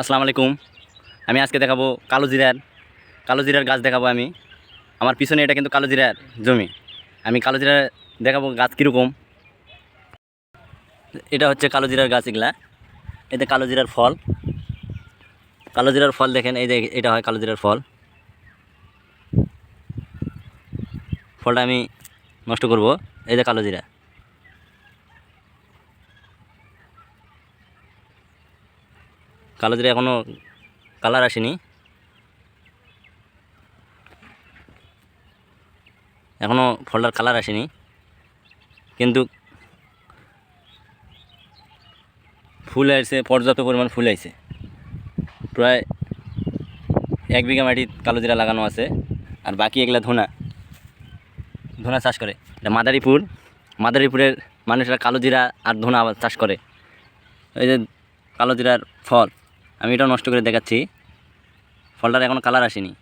আসসালামু আলাইকুম। আমি আজকে দেখাবো কালো জিরার। কালো জিরার গাছ দেখাবো আমি। আমার পিছনে এটা কিন্তু কালো জিরার জমি। আমি কালো জিরার দেখাবো গাছ কীরকম। এটা হচ্ছে কালো জিরার গাছ এগুলা। এতে কালো জিরার ফল। কালো জিরার ফল দেখেন, এই যে এটা হয় কালো জিরার ফল। ফলটা আমি নষ্ট করব। এই যে কালো জিরা। কালো জিরা এখনও কালার আসেনি। এখনও ফলটার কালার আসেনি। কিন্তু ফুল আসছে পর্যাপ্ত পরিমাণ ফুল আইছে। প্রায় এক বিঘা মাটি কালো জিরা লাগানো আছে, আর বাকি এগুলা ধোনা। ধোনা চাষ করে। এটা মাদারীপুর। মাদারীপুরের মানুষরা কালো জিরা আর ধোনা চাষ করে। এই যে কালো জিরার ফল। আমি এটাও নষ্ট করে দেখাচ্ছি। ফলটার এখনও কালার আসেনি।